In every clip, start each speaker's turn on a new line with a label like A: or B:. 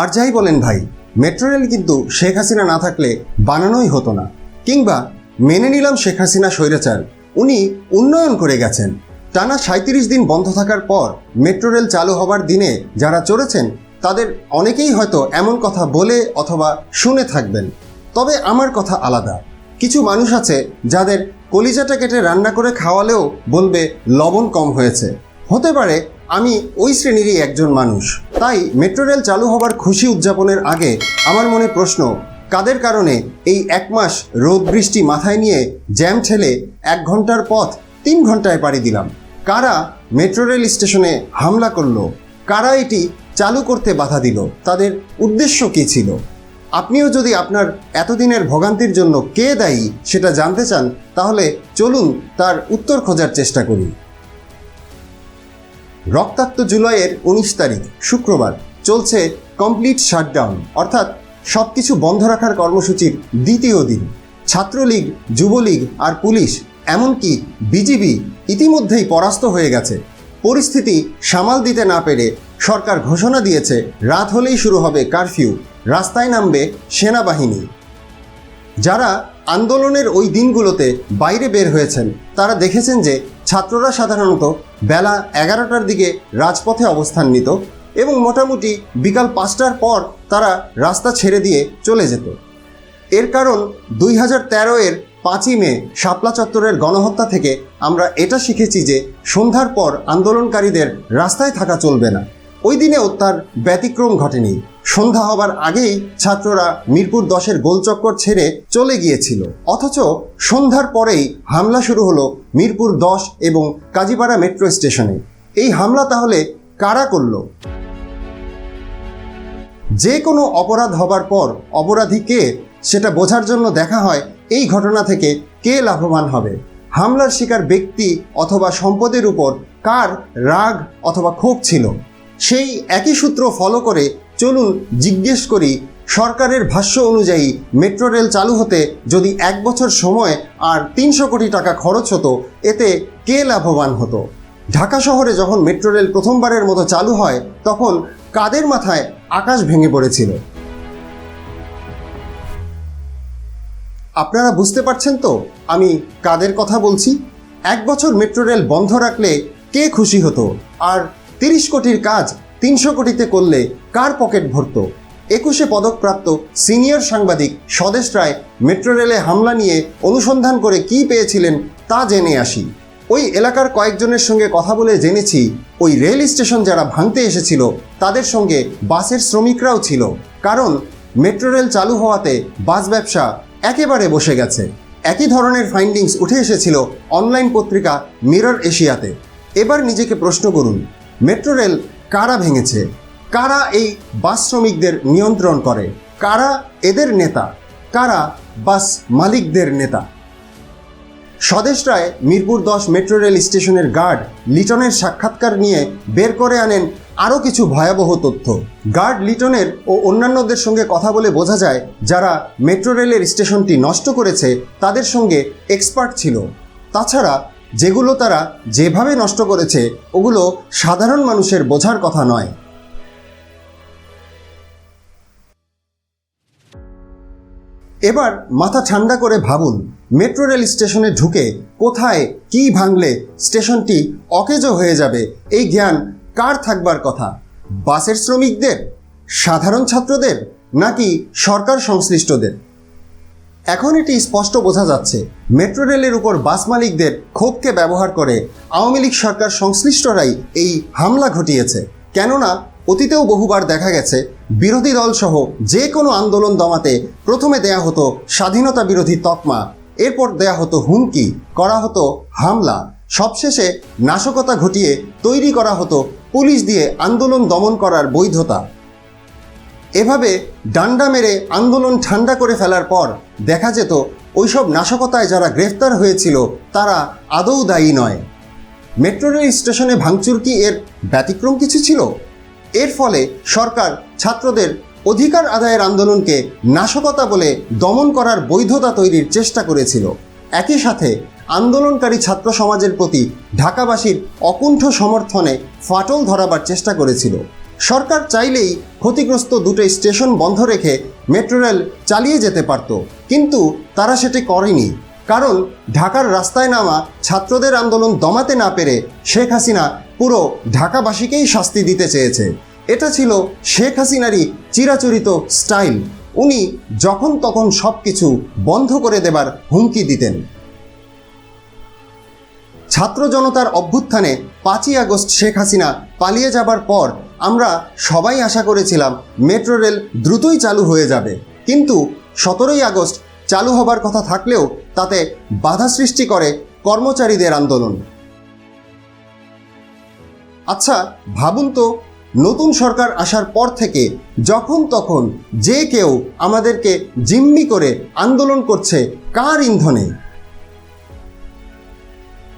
A: আর যাই বলেন ভাই, মেট্রো রেল কিন্তু শেখ হাসিনা না থাকলে বানানোই হতো না। কিংবা মেনে নিলাম শেখ হাসিনা স্বৈরাচার, উনি উন্নয়ন করে গেছেন। টানা সাঁত্রিশ দিন বন্ধ থাকার পর মেট্রো রেল চালু হবার দিনে যারা চড়েছেন, তাদের অনেকেই হয়তো এমন কথা বলে অথবা শুনে থাকবেন। তবে আমার কথা আলাদা। কিছু মানুষ আছে যাদের কলিজাটা কেটে রান্না করে খাওয়ালেও বলবে লবণ কম হয়েছে। হতে পারে আমি ওই শ্রেণীরই একজন মানুষ। তাই মেট্রো রেল চালু হবার খুশি উদযাপনের আগে আমার মনে প্রশ্ন, কাদের কারণে এই এক মাস রোদ বৃষ্টি মাথায় নিয়ে জ্যাম ঠেলে এক ঘণ্টার পথ তিন ঘন্টায় পাড়ি দিলাম? কারা মেট্রো রেল স্টেশনে হামলা করল? কারা এটি চালু করতে বাধা দিল? তাদের উদ্দেশ্য কী ছিল? আপনিও যদি আপনার এতদিনের ভোগান্তির জন্য কে দায়ী সেটা জানতে চান, তাহলে চলুন তার উত্তর খোঁজার চেষ্টা করি। রক্তাক্ত জুলাইয়ের উনিশ তারিখ, শুক্রবার, চলছে কমপ্লিট শাটডাউন অর্থাৎ সব কিছু বন্ধ রাখার কর্মসূচির দ্বিতীয় দিন। ছাত্রলীগ, যুবলীগ আর পুলিশ, এমনকি বিজিবি ইতিমধ্যেই পরাস্ত হয়ে গেছে। পরিস্থিতি সামাল দিতে না পেরে সরকার ঘোষণা দিয়েছে, রাত হলেই শুরু হবে কারফিউ, রাস্তায় নামবে সেনাবাহিনী। যারা আন্দোলনের ওই দিনগুলোতে বাইরে বের হয়েছেন, তারা দেখেছেন যে ছাত্ররা সাধারণত বেলা এগারোটার দিকে রাজপথে অবস্থান নিত এবং মোটামুটি বিকাল পাঁচটার পর তারা রাস্তা ছেড়ে দিয়ে চলে যেত। এর কারণ দুই হাজার তেরো এর পাঁচই মে শাপলা চত্বরের গণহত্যা থেকে আমরা এটা শিখেছি যে সন্ধ্যার পর আন্দোলনকারীদের রাস্তায় থাকা চলবে না। ওই দিনেও তার ব্যতিক্রম ঘটেনি। সন্ধ্যা হবার আগেই ছাত্ররা মিরপুর দশের গোলচক্কর ছেড়ে চলে গিয়েছিল। অথচ সন্ধ্যার পরেই হামলা শুরু হলো মিরপুর দশ এবং কাজীপাড়া মেট্রো স্টেশনে। এই হামলা তাহলে কারা করল? যে কোনো অপরাধ হবার পর অপরাধী কে, সেটা বোঝার জন্য দেখা হয় এই ঘটনা থেকে কে লাভবান হবে। হামলার শিকার ব্যক্তি অথবা সম্পদের উপর কার রাগ অথবা ক্ষোভ ছিল? সেই একই সূত্র ফলো করে চলুন জিজ্ঞেস করি, সরকারের ভাষ্য অনুযায়ী মেট্রো রেল চালু হতে যদি এক বছর সময় আর তিনশো কোটি টাকা খরচ হতো, এতে কে লাভবান হতো? ঢাকা শহরে যখন মেট্রো রেল প্রথমবারের মতো চালু হয়, তখন কাদের মাথায় আকাশ ভেঙে পড়েছিল? আপনারা বুঝতে পারছেন তো আমি কাদের কথা বলছি? এক বছর মেট্রো রেল বন্ধ রাখলে কে খুশি হতো? আর তিরিশ কোটির কাজ তিনশো কোটিতে করলে কার পকেট ভরত? একুশে পদকপ্রাপ্ত সিনিয়র সাংবাদিক স্বদেশ রায় মেট্রো রেলে হামলা নিয়ে অনুসন্ধান করে কি পেয়েছিলেন তা জেনে আসি। ওই এলাকার কয়েকজনের সঙ্গে কথা বলে জেনেছি, ওই রেল স্টেশন যারা ভাঙতে এসেছিল, তাদের সঙ্গে বাসের শ্রমিকরাও ছিল। কারণ মেট্রো রেল চালু হওয়াতে বাস ব্যবসা একেবারে বসে গেছে। একই ধরনের ফাইন্ডিংস উঠে এসেছিল অনলাইন পত্রিকা মিরর এশিয়াতে। এবার নিজেকে প্রশ্ন করুন, মেট্রো রেল কারা ভেঙেছে? কারা এই বাস শ্রমিকদের নিয়ন্ত্রণ করে? কারা এদের নেতা? কারা বাস মালিকদের নেতা? স্বদেশ রায় মিরপুর দশ মেট্রো রেল স্টেশনের গার্ড লিটনের সাক্ষাৎকার নিয়ে বের করে আনেন আরও কিছু ভয়াবহ তথ্য। গার্ড লিটনের ও অন্যান্যদের সঙ্গে কথা বলে বোঝা যায়, যারা মেট্রো রেলের স্টেশনটি নষ্ট করেছে, তাদের সঙ্গে এক্সপার্ট ছিল। তাছাড়া যেগুলো তারা যেভাবে নষ্ট করেছে, ওগুলো সাধারণ মানুষের বোঝার কথা নয়। এবার মাথা ঠান্ডা করে ভাবুন, মেট্রো রেল স্টেশনে ঢুকে কোথায়, কি ভাঙলে স্টেশনটি অকেজো হয়ে যাবে, এই জ্ঞান কার থাকবার কথা? বাসের শ্রমিকদের? সাধারণ ছাত্রদের? নাকি সরকার সংশ্লিষ্টদের? এখন এটি স্পষ্ট বোঝা যাচ্ছে। মেট্রো রেলের উপর বাস মালিকদের ক্ষোভকে ব্যবহার করে আওয়ামী লীগ সরকার সংশ্লিষ্টরাই এই হামলা ঘটিয়েছে। কেননা, অতীতেও বহুবার দেখা গেছে, বিরোধী দল সহ যে কোনো আন্দোলন দমাতে প্রথমে দেয়া হতো স্বাধীনতা বিরোধী তকমা, এরপর দেয়া হতো হুমকি, করা হতো হামলা। সবশেষে নাশকতা ঘটিয়ে তৈরি করা হতো পুলিশ দিয়ে আন্দোলন দমন করার বৈধতা। এভাবে ডান্ডা মেরে আন্দোলন ঠান্ডা করে ফেলার পর দেখা যেত ওইসব নাশকতায় যারা গ্রেফতার হয়েছিল, তারা আদৌ দায়ী নয়। মেট্রো রেল স্টেশনে ভাঙচুর কি এর ব্যতিক্রম কিছু ছিল? এর ফলে সরকার ছাত্রদের অধিকার আদায়ের আন্দোলনকে নাশকতা বলে দমন করার বৈধতা তৈরির চেষ্টা করেছিল। একই সাথে আন্দোলনকারী ছাত্র সমাজের প্রতি ঢাকাবাসীর অকুণ্ঠ সমর্থনে ফাটল ধরাবার চেষ্টা করেছিল। সরকার চাইলেই ক্ষতিগ্রস্ত দুটো স্টেশন বন্ধ রেখে মেট্রো রেল চালিয়ে যেতে পারত, কিন্তু তারা সেটি করেনি। কারণ ঢাকার রাস্তায় নামা ছাত্রদের আন্দোলন দমাতে না পেরে শেখ হাসিনা পুরো ঢাকাবাসীকেই শাস্তি দিতে চেয়েছে। এটা ছিল শেখ হাসিনারই চিরাচরিত স্টাইল। উনি যখন তখন সব কিছু বন্ধ করে দেবার হুমকি দিতেন। ছাত্র জনতার অভ্যুত্থানে পাঁচই আগস্ট শেখ হাসিনা পালিয়ে যাবার পর আমরা সবাই আশা করেছিলাম মেট্রো রেল দ্রুতই চালু হয়ে যাবে। কিন্তু সতেরোই আগস্ট চালু হবার কথা থাকলেও তাতে বাধা সৃষ্টি করে কর্মচারীদের আন্দোলন। আচ্ছা ভাবুন তো, নতুন সরকার আসার পর থেকে যখন তখন যে কেউ আমাদেরকে জিম্মি করে আন্দোলন করছে, কার ইন্ধনে?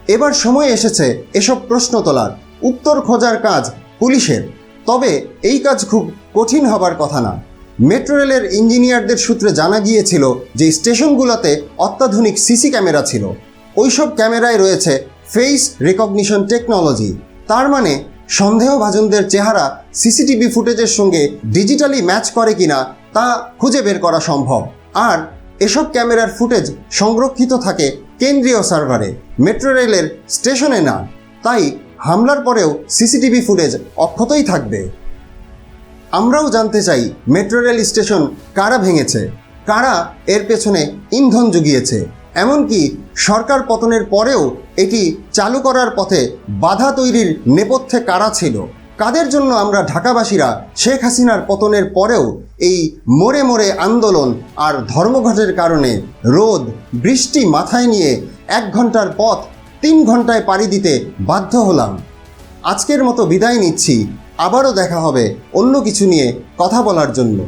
A: এবার সময় এসেছে এসব প্রশ্ন তোলার। উত্তর খোঁজার কাজ পুলিশের। তবে এই কাজ খুব কঠিন হবার কথা না। মেট্রো রেলের ইঞ্জিনিয়ারদের সূত্রে জানা গিয়েছিল যে স্টেশনগুলোতে অত্যাধুনিক সিসি ক্যামেরা ছিল। ওইসব ক্যামেরায় রয়েছে ফেস রেকগনিশন টেকনোলজি। তার মানে সন্দেহভাজনদের চেহারা সিসিটিভি ফুটেজের সঙ্গে ডিজিটালি ম্যাচ করে কিনা তা খুঁজে বের করা সম্ভব। আর এসব ক্যামেরার ফুটেজ সংরক্ষিত থাকে কেন্দ্রীয় সার্ভারে। মেট্রো রেলের স্টেশনে না। তাই হামলার পরেও সিসিটিভি ফুটেজ অক্ষতই থাকবে। আমরাও জানতে চাই মেট্রো রেল স্টেশন কারা ভেঙেছে, কারা এর পেছনে ইন্ধন জুগিয়েছে। এমনকি সরকার পতনের পরেও এটি চালু করার পথে বাধা তৈরির নেপথ্যে কারা ছিল? কাদের জন্য আমরা ঢাকাবাসীরা শেখ হাসিনার পতনের পরেও এই মোড়ে মোড়ে আন্দোলন আর ধর্মঘটের কারণে রোদ, বৃষ্টি মাথায় নিয়ে এক ঘণ্টার পথ তিন ঘন্টায় পাড়ি দিতে বাধ্য হলাম। আজকের মতো বিদায় নিচ্ছি। আবারও দেখা হবে অন্য কিছু নিয়ে কথা বলার জন্য।